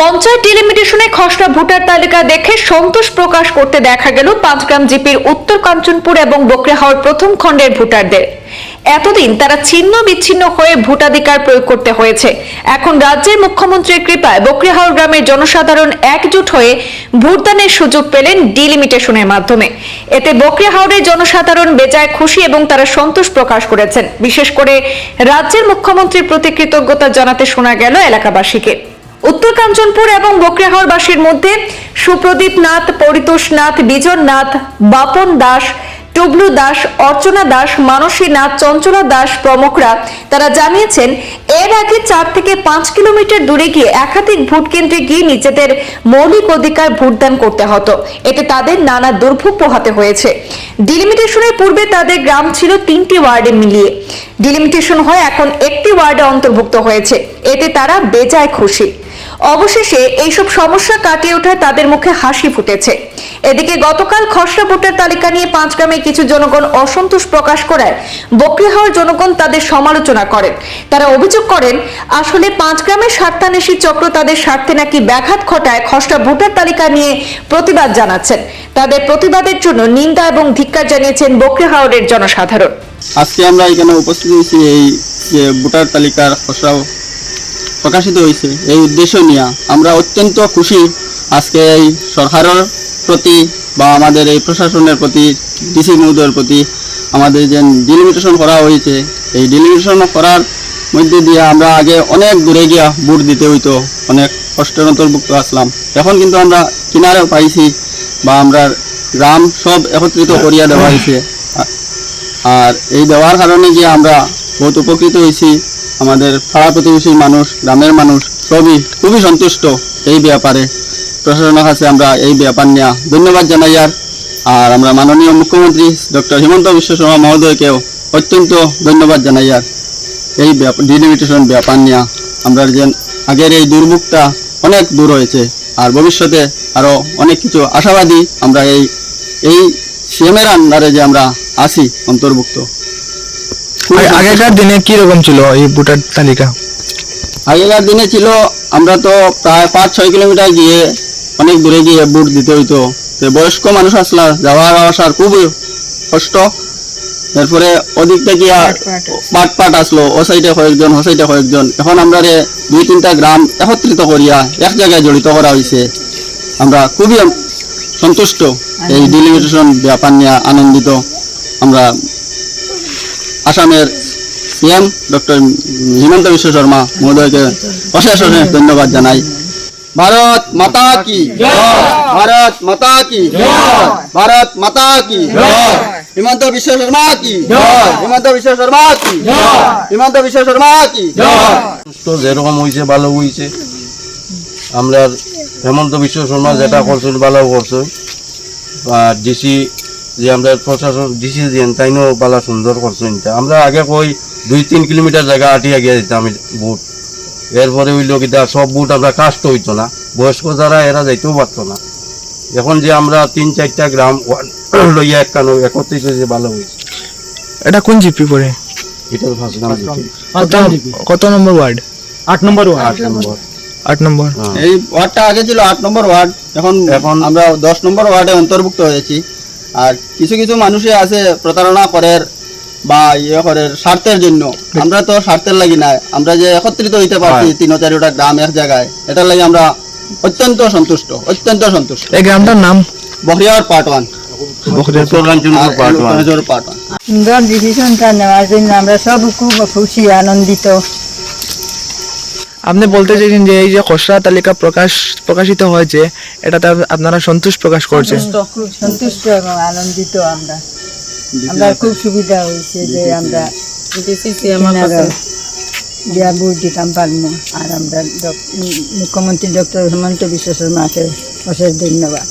পঞ্চায়েত ডিলিমিটেশনে খসড়া ভোটার তালিকা দেখে সন্তোষ প্রকাশ করতে দেখা গেল পাঁচগ্রাম জিপির উত্তর কাঞ্চনপুর এবং বকরিহাওয়ার প্রথম খণ্ডের ভোটারদের। এতদিন তারা ছিন্ন বিচ্ছিন্ন হয়ে ভোটাধিকার প্রয়োগ করতে হয়েছে। এখন রাজ্যের মুখ্যমন্ত্রীর কৃপায় বকরিহাওর গ্রামের জনসাধারণ একজোট হয়ে ভোটদানের সুযোগ পেলেন ডিলিমিটেশনের মাধ্যমে। এতে বকরিহাওরের জনসাধারণ বেজায় খুশি এবং তারা সন্তোষ প্রকাশ করেছেন। বিশেষ করে রাজ্যের মুখ্যমন্ত্রীর প্রতি কৃতজ্ঞতা জানাতে শোনা গেল এলাকাবাসীকে। উত্তর কাঞ্চনপুর এবং বকরিয়াহারবাসীর মধ্যে সুপ্রদীপ নাথ, পরিতোষ নাথ, বিজন নাথ, বাপন দাস, টুবলু দাস, অর্চনা দাস, মানসী নাথ, চঞ্চলা দাস প্রমুখরা। তারা জানিয়েছেন, এর আগে চার থেকে পাঁচ কিলোমিটার দূরে গিয়ে একাধিক ভোট কেন্দ্রে গিয়ে নিজেদের মৌলিক অধিকার ভোটদান করতে হতো। এতে তাদের নানা দুর্ভোগ পোহাতে হয়েছে। ডিলিমিটেশনের পূর্বে তাদের গ্রাম ছিল তিনটি ওয়ার্ডে মিলিয়ে। ডিলিমিটেশন হয়ে এখন একটি ওয়ার্ডে অন্তর্ভুক্ত হয়েছে। এতে তারা বেজায় খুশি। অবশেষে এইসব সমস্যা কাটিয়ে ওঠায় তাদের মুখে হাসি ফুটেছে। এদিকে গতকাল খসড়া ভোটার তালিকা নিয়ে পাঁচ গ্রামে কিছু জনগণ অসন্তোষ প্রকাশ করায় বকরিহাওয়ার জনগণ তাদের সমালোচনা করেন। তারা অভিযোগ করেন, আসলে পাঁচ গ্রামের স্বার্থান্বেষী চক্র তাদের স্বার্থে নাকি ব্যাঘাত ঘটায় খসড়া ভোটার তালিকা নিয়ে প্রতিবাদ জানাচ্ছেন। তাদের প্রতিবাদের জন্য নিন্দা এবং ধিক্কার জানিয়েছেন বকরিহাওয়ারের জনসাধারণ। আজকে আমরা এখানে উপস্থিত হয়েছি এই যে ভোটার তালিকার খসড়া প্রকাশিত হয়েছে এই উদ্দেশ্য নিয়ে আমরা অত্যন্ত খুশি আজকে এই সরকারের প্রতি বা আমাদের এই প্রশাসনের প্রতি, ডিসি মহোদয়ের প্রতি আমাদের যে ডিলিমিটেশন করা হয়েছে, এই ডিলিমিটেশন করার মধ্যে দিয়ে আমরা আগে অনেক দূরে গিয়া ভোট দিতে হইতো, অনেক কষ্টের অন্তর্ভুক্ত আসলাম। এখন কিন্তু আমরা কিনারে পাইছি বা আমরা গ্রাম সব একত্রিত করিয়া দেওয়া হয়েছে আর এই দেওয়ার কারণে গিয়ে আমরা বহুত উপকৃত হয়েছি আমাদের পাড়া প্রতিবেশী মানুষ, গ্রামের মানুষ সবই খুবই সন্তুষ্ট এই ব্যাপারে। প্রশাসনের কাছে আমরা এই ব্যাপার নিয়ে ধন্যবাদ জানাই আর আর আমরা মাননীয় মুখ্যমন্ত্রী ডক্টর হিমন্ত বিশ্ব শর্মা মহোদয়কেও অত্যন্ত ধন্যবাদ জানাই আর। এই ডিলিমিটেশন ব্যাপার নিয়ে আমরা যে আগের এই দুর্ভোগটা অনেক দূর হয়েছে আর ভবিষ্যতে আরও অনেক কিছু আশাবাদী আমরা এই এই সিএমের আন্ডারে যে আমরা আছি অন্তর্ভুক্ত। আগেকার দিনে কি রকম ছিল এই ভোটার তালিকা? আগেকার দিনে ছিল আমরা তো প্রায় পাঁচ ছয় কিলোমিটার গিয়ে অনেক দূরে গিয়ে বুট দিতে হইতো। তো বয়স্ক মানুষ আসলা যাওয়া আসার খুব কষ্ট। এরপরে ওদিক থেকে পাট পাট আসলো। ও সাইডে কয়েকজন ও সাইডে কয়েকজন। এখন আমরা রে দুই তিনটা গ্রাম একত্রিত করিয়া এক জায়গায় জড়িত করা হয়েছে আমরা খুবই সন্তুষ্ট। এই ডিলিমিটেশন ব্যাপার নিয়ে আনন্দিত আমরা আসামের সিএম ডক্টর হিমন্ত বিশ্ব শর্মা মহোদয়কে অশেষ অশেষ ধন্যবাদ জানাই। ভারত মাতা কি ভারত মাতা কি ভারত মাতা কি হিমন্ত বিশ্ব শর্মা কি হিমন্ত বিশ্ব শর্মা কি হিমন্ত বিশ্ব শর্মা কি তো যেরকম হয়েছে ভালো হয়েছে আমরা হেমন্ত বিশ্ব শর্মা যেটা করছিল ভালো করছে ডিসি যে আমরা প্রশাসন ডিসি দিয়েন তাইনও ভালো সুন্দর করছে আমরা আগে কই দুই তিন কিলোমিটার জায়গা আটিয়া গিয়ে দিতাম বুট। এরপরে হইল কিটা সব বুট আমরা কাস্ট হইতো না। বয়স্ক যারা এরা যাইতেও পারতো না। এখন যে আমরা তিন চারটা গ্রাম ওয়ার্ড লইয়া একখানো একত্রিত হয়েছে ভালো হয়েছে এটা কোন জিপি পড়ে এটা ফার্স্ট নাম দিচ্ছি কত কত নম্বর ওয়ার্ড? আট নম্বর ওয়ার্ড। আট নম্বর। আট নম্বর। হ্যাঁ। এই ওয়ার্ডটা আগে ছিল আট নম্বর ওয়ার্ড। এখন এখন- আমরা দশ নম্বর ওয়ার্ডে অন্তর্ভুক্ত হয়েছি। আর কিছু কিছু মানুষে আছে প্রতারণা করে বা ইয়ে করে স্বার্থের জন্য। আমরা তো স্বার্থের লাগি নাই। আমরা যে একত্রিত হইতে পারছি তিন চারিটা গ্রাম এক জায়গায় এটার লাগি আমরা অত্যন্ত সন্তুষ্ট অত্যন্ত সন্তুষ্ট। এই গ্রামটার নাম? বহরিয়ার পার্ট ওয়ান। আমরা সব খুব খুশি আনন্দিত। আপনি বলতে চাইছেন যে এই যে খসড়া তালিকা প্রকাশ প্রকাশিত হয়েছে এটাতে আপনারা সন্তোষ প্রকাশ করছেন? খুব সন্তুষ্ট এবং আনন্দিত আমরা। আমরা খুব সুবিধা হয়েছে যে আমরা বুট দিতাম পারব আর আমরা মুখ্যমন্ত্রী ডক্টর হেমন্ত বিশ্ব শর্মাকে অশেষ ধন্যবাদ।